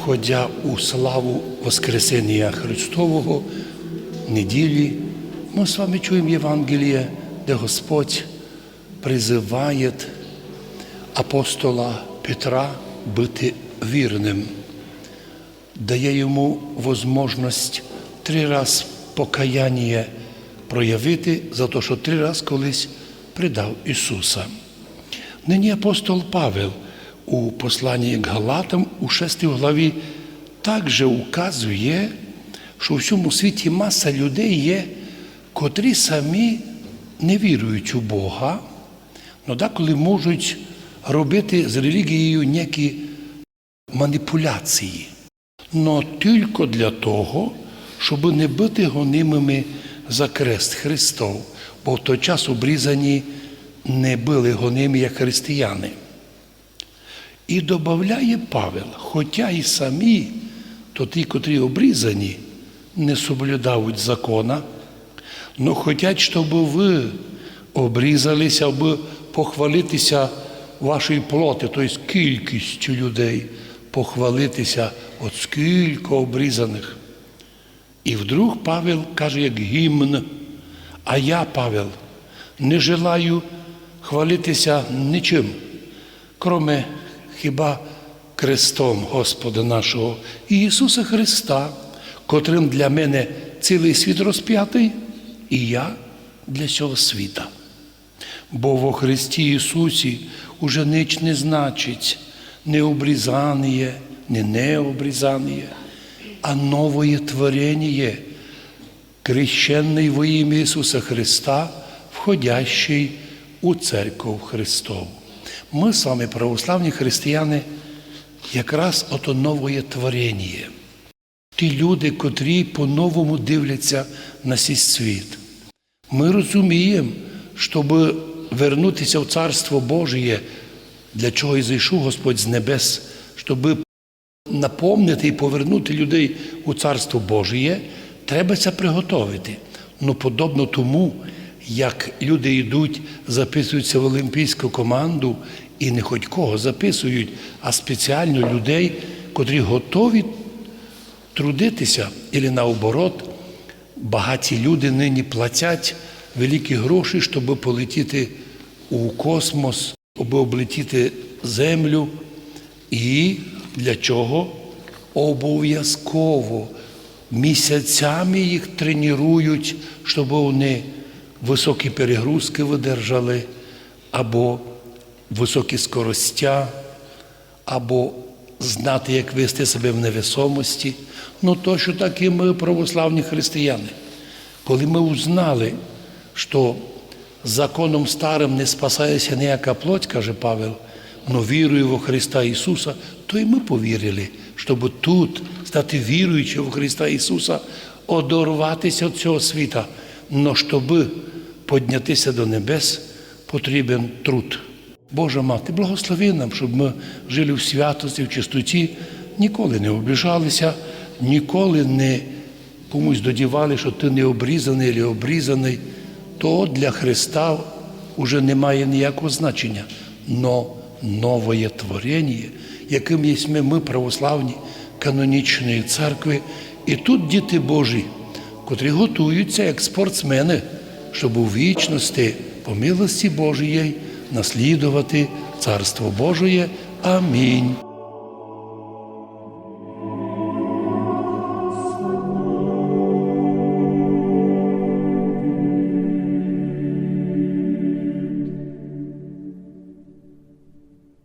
входя у славу Воскресення Христового неділі, ми з вами чуємо Євангеліє, де Господь призиває апостола Петра бути вірним, дає йому можливість три рази покаяння проявити за те, що три рази колись предав Ісуса. Нині апостол Павел у посланні к Галатам у 6 главі також указує, що у всьому світі маса людей є, котрі самі не вірують у Бога, але деколи можуть робити з релігією які маніпуляції. Но тільки для того, щоб не бути гонимими за крест Христов, бо в той час обрізані не були гонимі як християни. І додає Павел, хоча і самі, то ті, котрі обрізані, не соблюдають закона, но хочуть, щоб ви обрізалися, аби похвалитися вашої плоти, тобто кількістю людей, похвалитися, от скільки обрізаних. І вдруг Павел каже, як гімн, а я, Павел, не желаю хвалитися нічим, кроме хіба крестом Господа нашого і Ісуса Христа, котрим для мене цілий світ розп'ятий, і я для цього світа. Бо во Христі Ісусі уже ніч не значить не обрізання, не необрізання, а новое творение, крещенный во имя Иисуса Христа, входящий у церковь Христову. Ми з вами, православні християни, якраз ото нове творення. Ті люди, котрі по-новому дивляться на цей світ. Ми розуміємо, щоб вернутися в Царство Божє, для чого і зайшов Господь з небес, щоб наповнити і повернути людей у Царство Божє, треба це приготовити. Ну, подобно тому, як люди йдуть, записуються в олімпійську команду і не хоч кого записують, а спеціально людей, котрі готові трудитися, і наоборот, багаті люди нині платять великі гроші, щоб полетіти у космос, аби облетіти землю. І для чого? Обов'язково місяцями їх тренують, щоб вони високі перегрузки видержали, або високі скоростя, або знати, як вести себе в невесомості. Ну, то, що так і ми, православні християни. Коли ми узнали, що законом старим не спасається ніяка плоть, каже Павел, но вірую во Христа Ісуса, то і ми повірили, щоб тут стати віруючим в Христа Ісуса, одорватися від цього світа. Но щоб піднятися до небес, потрібен труд. Божа мати, благослови нам, щоб ми жили в святості, в чистоті, ніколи не обіжалися, ніколи не комусь додівали, що ти не обрізаний або обрізаний, то для Христа вже немає ніякого значення. Но нове творення, яким є ми, православні канонічної церкви, і тут діти Божі, котрі готуються як спортсмени, щоб у вічності по милості Божої наслідувати Царство Божє. Амінь.